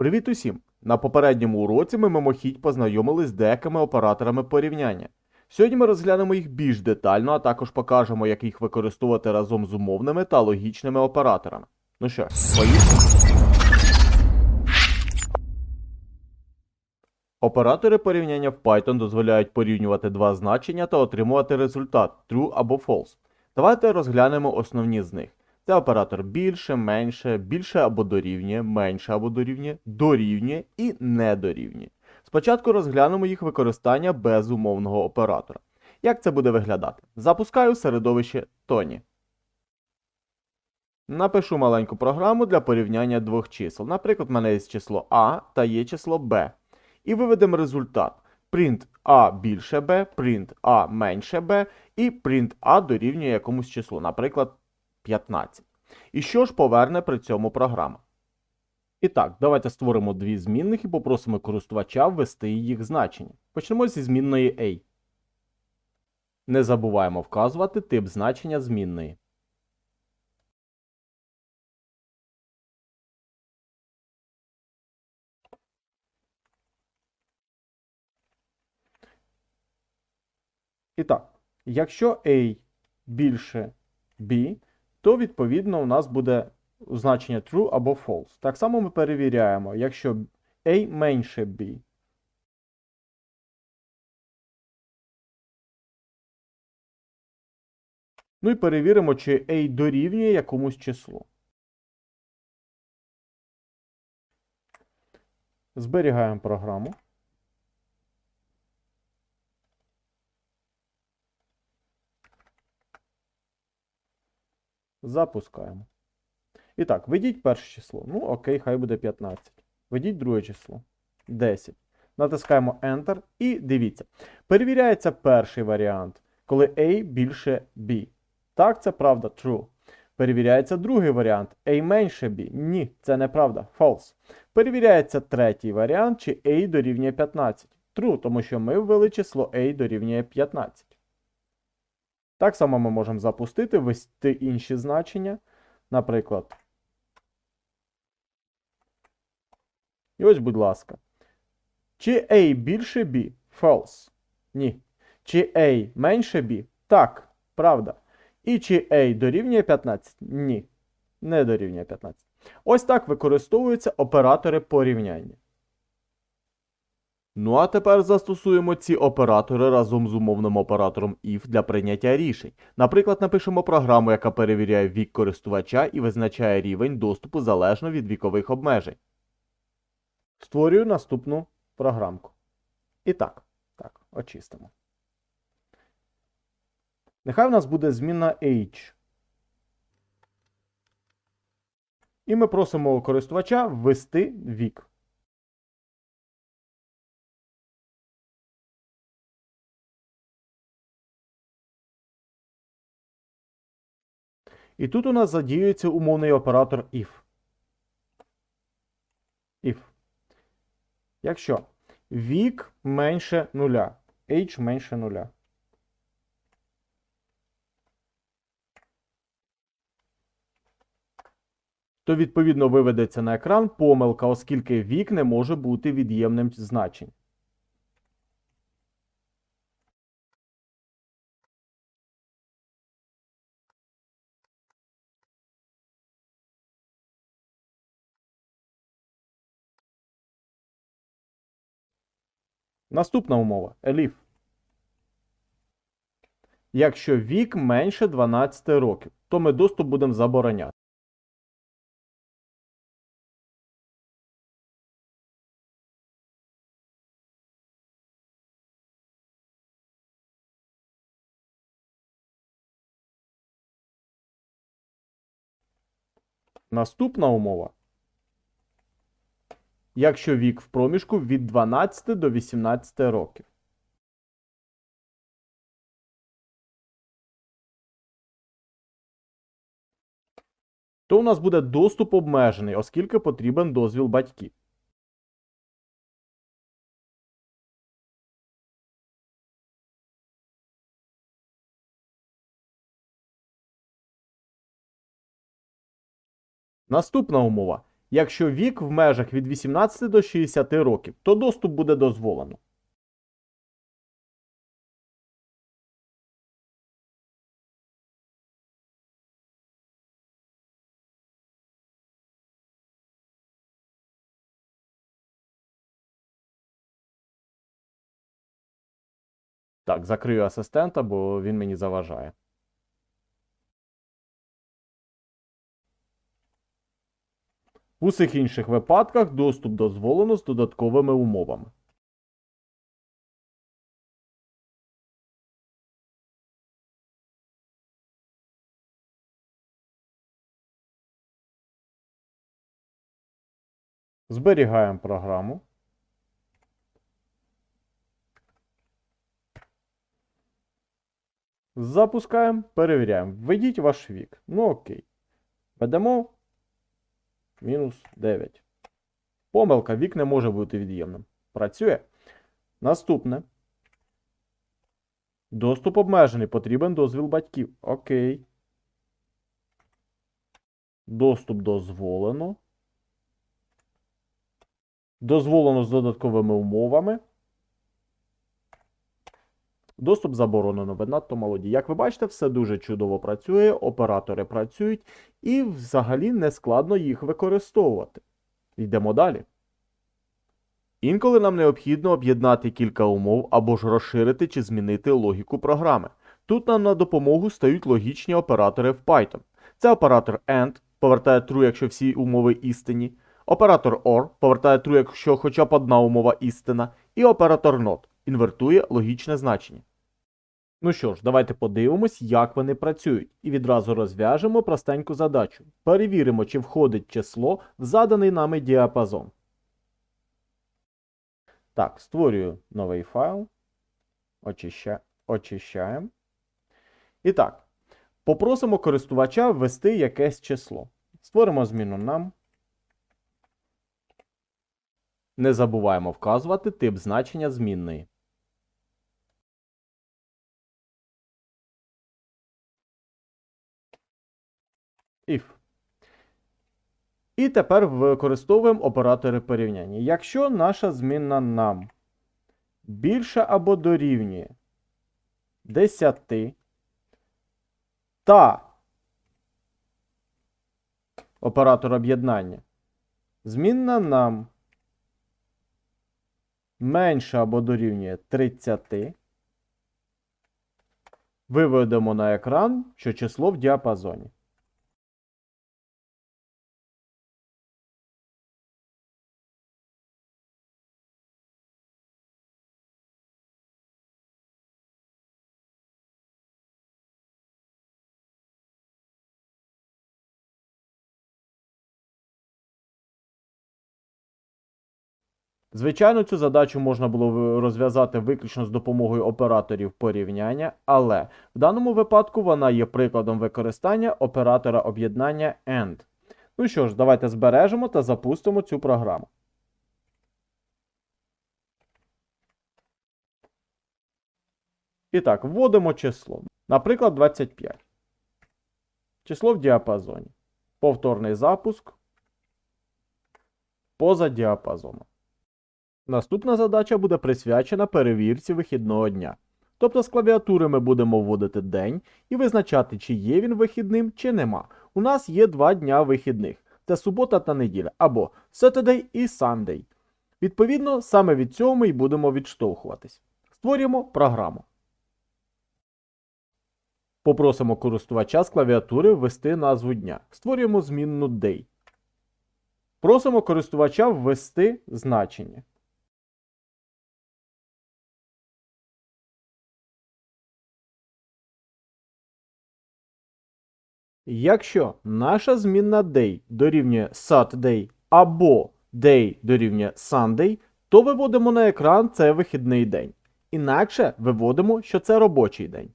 Привіт усім! На попередньому уроці ми мимохідь познайомились з деякими операторами порівняння. Сьогодні ми розглянемо їх більш детально, а також покажемо, як їх використовувати разом з умовними та логічними операторами. Ну що, поїхали? Оператори порівняння в Python дозволяють порівнювати два значення та отримувати результат true або false. Давайте розглянемо основні з них. Це оператор більше, менше, більше або дорівнює, менше або дорівнює, дорівнює і не дорівнює. Спочатку розглянемо їх використання без умовного оператора. Як це буде виглядати? Запускаю середовище Тоні. Напишу маленьку програму для порівняння двох чисел. Наприклад, в мене є число А та є число Б. І виведемо результат. Print А більше Б, print А менше Б і print А дорівнює якомусь числу, наприклад, 15. І що ж поверне при цьому програма? І так, давайте створимо дві змінних і попросимо користувача ввести їх значення. Почнемо зі змінної A. Не забуваємо вказувати тип значення змінної. І так, якщо A більше B, то відповідно у нас буде значення true або false. Так само ми перевіряємо, якщо A менше B. Ну і перевіримо, чи A дорівнює якомусь числу. Зберігаємо програму. Запускаємо. І так, введіть перше число. Ну, окей, хай буде 15. Введіть друге число. 10. Натискаємо Enter і дивіться. Перевіряється перший варіант, коли A більше B. Так, це правда, true. Перевіряється другий варіант A менше B. Ні, це неправда, false. Перевіряється третій варіант, чи A дорівнює 15. True, тому що ми ввели число A дорівнює 15. Так само ми можемо запустити, ввести інші значення. Наприклад. І ось, будь ласка. Чи A більше B? False. Ні. Чи A менше B? Так, правда. І чи A дорівнює 15? Ні. Не дорівнює 15. Ось так використовуються оператори порівняння. Ну а тепер застосуємо ці оператори разом з умовним оператором if для прийняття рішень. Наприклад, напишемо програму, яка перевіряє вік користувача і визначає рівень доступу залежно від вікових обмежень. Створюю наступну програмку. І так, так, очистимо. Нехай в нас буде змінна age. І ми просимо користувача ввести вік. І тут у нас задіюється умовний оператор if. If. Якщо вік менше нуля, age менше нуля. То відповідно виведеться на екран помилка, оскільки вік не може бути від'ємним значенням. Наступна умова elif. Якщо вік менше 12 років, то ми доступ будемо забороняти. Наступна умова. Якщо вік в проміжку від 12 до 18 років. То у нас буде доступ обмежений, оскільки потрібен дозвіл батьків. Наступна умова. Якщо вік в межах від 18 до 60 років, то доступ буде дозволено. Так, закрию асистента, бо він мені заважає. В усіх інших випадках доступ дозволено з додатковими умовами. Зберігаємо програму. Запускаємо, перевіряємо. Введіть ваш вік. Ну окей. Ведемо мінус 9. Помилка, вік не може бути від'ємним. Працює. Наступне. Доступ обмежений. Потрібен дозвіл батьків. Окей. Доступ дозволено. Дозволено з додатковими умовами. Доступ заборонено, ви надто молоді. Як ви бачите, все дуже чудово працює, оператори працюють і взагалі не складно їх використовувати. Йдемо далі. Інколи нам необхідно об'єднати кілька умов або ж розширити чи змінити логіку програми. Тут нам на допомогу стають логічні оператори в Python. Це оператор AND повертає true, якщо всі умови істинні, оператор OR повертає true, якщо хоча б одна умова істина, і оператор NOT інвертує логічне значення. Ну що ж, давайте подивимось, як вони працюють, і відразу розв'яжемо простеньку задачу. Перевіримо, чи входить число в заданий нами діапазон. Так, створюю новий файл. Очища... Очищаємо. І так, попросимо користувача ввести якесь число. Створимо зміну нам. Не забуваємо вказувати тип значення змінної. If. І тепер використовуємо оператори порівняння. Якщо наша змінна нам більше або дорівнює 10 та оператор об'єднання, змінна нам менше або дорівнює 30, виведемо на екран, що число в діапазоні. Звичайно, цю задачу можна було розв'язати виключно з допомогою операторів порівняння, але в даному випадку вона є прикладом використання оператора об'єднання AND. Ну що ж, давайте збережемо та запустимо цю програму. І так, вводимо число. Наприклад, 25. Число в діапазоні. Повторний запуск поза діапазоном. Наступна задача буде присвячена перевірці вихідного дня. Тобто з клавіатури ми будемо вводити день і визначати, чи є він вихідним, чи нема. У нас є два дня вихідних: це субота та неділя, або Saturday і Sunday. Відповідно, саме від цього ми й будемо відштовхуватись. Створюємо програму. Попросимо користувача з клавіатури ввести назву дня. Створюємо змінну Day. Просимо користувача ввести значення. Якщо наша змінна day дорівнює Saturday або day дорівнює Sunday, то виводимо на екран це вихідний день. Інакше виводимо, що це робочий день.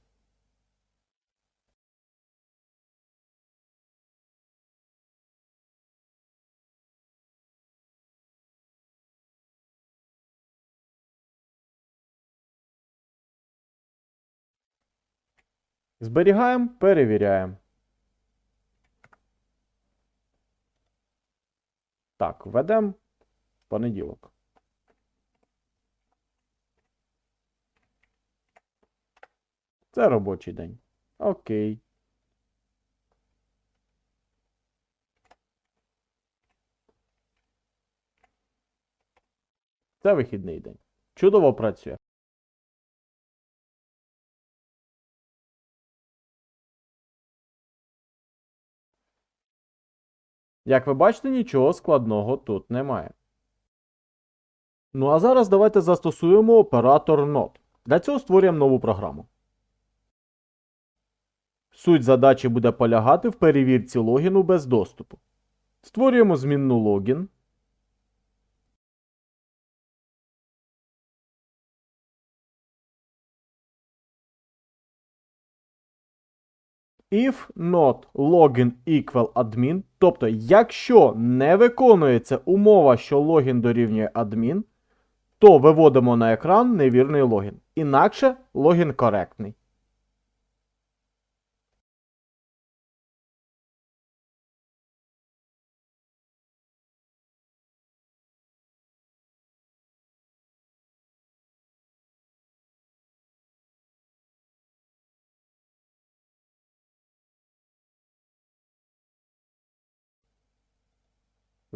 Зберігаємо, перевіряємо. Так, введемо понеділок. Це робочий день. Окей. Це вихідний день. Чудово працює. Як ви бачите, нічого складного тут немає. Ну а зараз давайте застосуємо оператор NOT. Для цього створюємо нову програму. Суть задачі буде полягати в перевірці логіну без доступу. Створюємо змінну логін. If not login equal admin, тобто, якщо не виконується умова, що логін дорівнює адмін, то виводимо на екран невірний логін. Інакше логін коректний.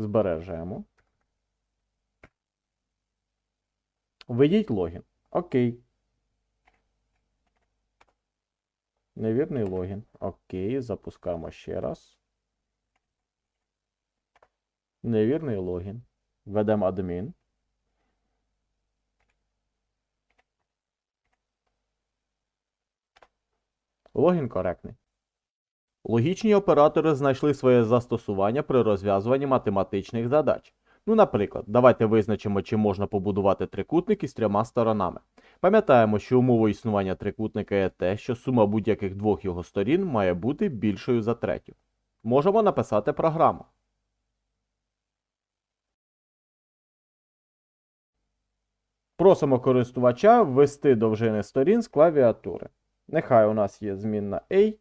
Збережемо. Введіть логін. Окей. Невірний логін. Окей, запускаємо ще раз. Невірний логін. Введемо адмін. Логін коректний. Логічні оператори знайшли своє застосування при розв'язуванні математичних задач. Ну, наприклад, давайте визначимо, чи можна побудувати трикутник із трьома сторонами. Пам'ятаємо, що умовою існування трикутника є те, що сума будь-яких двох його сторін має бути більшою за третю. Можемо написати програму. Просимо користувача ввести довжини сторін з клавіатури. Нехай у нас є змінна A.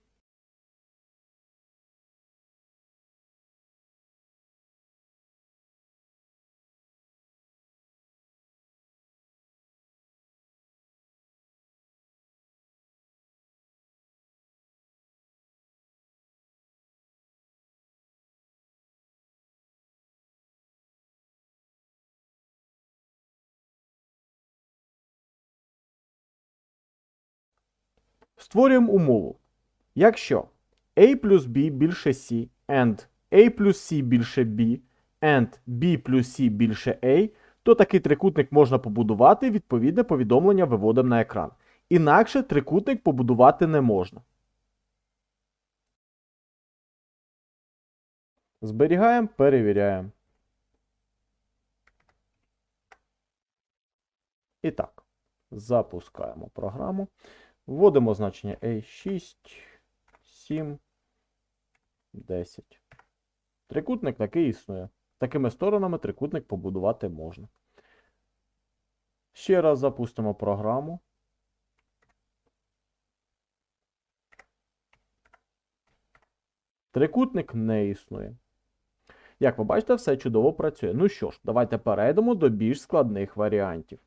Створюємо умову. Якщо a плюс b більше c and a плюс c більше b and b плюс c більше a, то такий трикутник можна побудувати, відповідне повідомлення виводимо на екран. Інакше трикутник побудувати не можна. Зберігаємо, перевіряємо. І так, запускаємо програму. Вводимо значення A6, 7, 10. Трикутник такий існує. Такими сторонами трикутник побудувати можна. Ще раз запустимо програму. Трикутник не існує. Як ви бачите, все чудово працює. Ну що ж, давайте перейдемо до більш складних варіантів.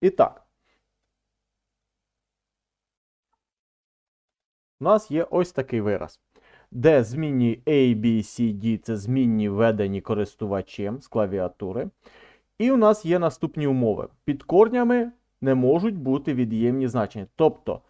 І так. У нас є ось такий вираз, де змінні A, B, C, D це змінні введені користувачем з клавіатури. І у нас є наступні умови. Під корнями не можуть бути від'ємні значення. Тобто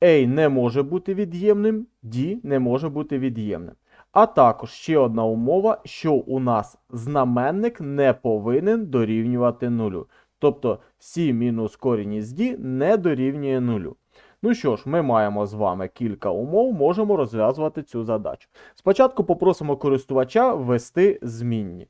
A не може бути від'ємним, D не може бути від'ємним. А також ще одна умова, що у нас знаменник не повинен дорівнювати нулю. Тобто c мінус корінь із d не дорівнює нулю. Ну що ж, ми маємо з вами кілька умов, можемо розв'язувати цю задачу. Спочатку попросимо користувача ввести змінні.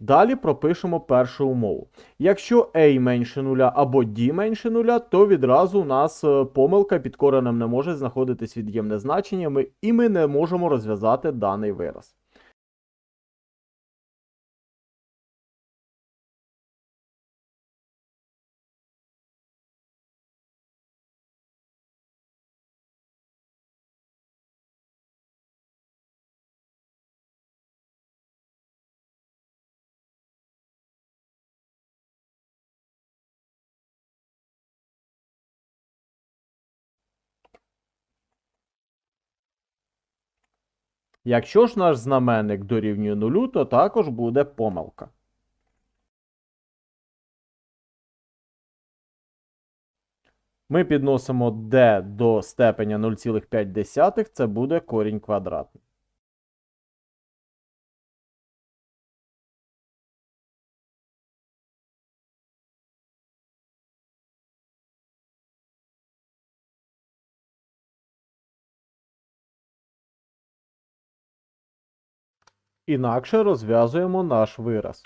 Далі пропишемо першу умову. Якщо a менше нуля або d менше нуля, то відразу у нас е, помилка під коренем не може знаходитись від'ємне значення, і ми не можемо розв'язати даний вираз. Якщо ж наш знаменник дорівнює нулю, то також буде помилка. Ми підносимо d до степеня 0,5, це буде корінь квадратний. Інакше розв'язуємо наш вираз.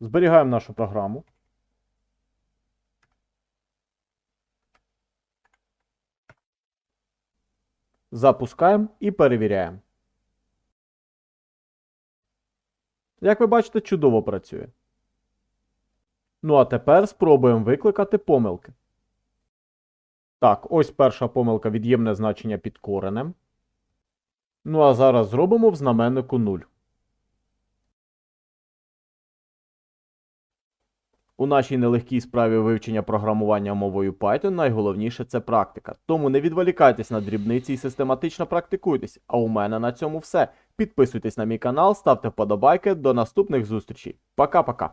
Зберігаємо нашу програму. Запускаємо і перевіряємо. Як ви бачите, чудово працює. Ну а тепер спробуємо викликати помилки. Так, ось перша помилка від'ємне значення під коренем. Ну а зараз зробимо в знаменнику 0. У нашій нелегкій справі вивчення програмування мовою Python найголовніше це практика. Тому не відволікайтесь на дрібниці і систематично практикуйтесь. А у мене на цьому все. Підписуйтесь на мій канал, ставте вподобайки. До наступних зустрічей. Пока-пока.